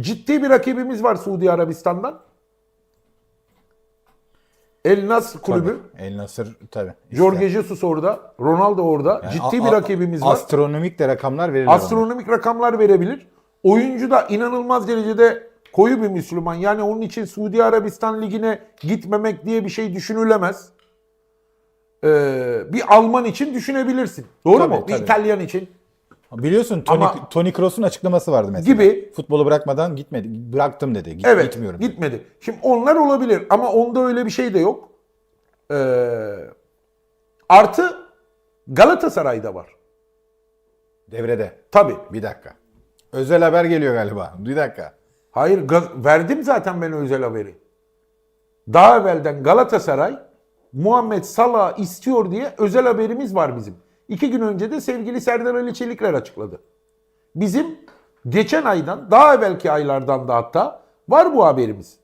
Ciddi bir rakibimiz var Suudi Arabistan'dan. El Nasr kulübü. Tabii, El Nasır tabii. İşte. Jorge Jesus orada. Ronaldo orada. Yani Ciddi bir rakibimiz var. Astronomik de rakamlar verirler ona. Astronomik rakamlar verebilir. Oyuncu da inanılmaz derecede koyu bir Müslüman. Yani onun için Suudi Arabistan Ligi'ne gitmemek diye bir şey düşünülemez. Ee, bir Alman için düşünebilirsin. Doğru Tabii, mu? Bir tabii. İtalyan için. Biliyorsun Tony, Ama- Tony Kroos'un açıklaması vardı mesela. Gibi. Futbolu bırakmadan gitmedi. Bıraktım dedi. Git, Evet, Gitmiyorum. gitmedi. Şimdi onlar olabilir ama onda öyle bir şey de yok. Ee, artı Galatasaray'da var. Devrede. Tabii. Bir dakika. Özel haber geliyor galiba. Bir dakika. Hayır verdim zaten ben özel haberi. Daha evvelden Galatasaray Muhammed Salah istiyor diye özel haberimiz var bizim. İki gün önce de sevgili Serdar Ali Çelikler açıkladı. Bizim geçen aydan daha evvelki aylardan da hatta var bu haberimiz.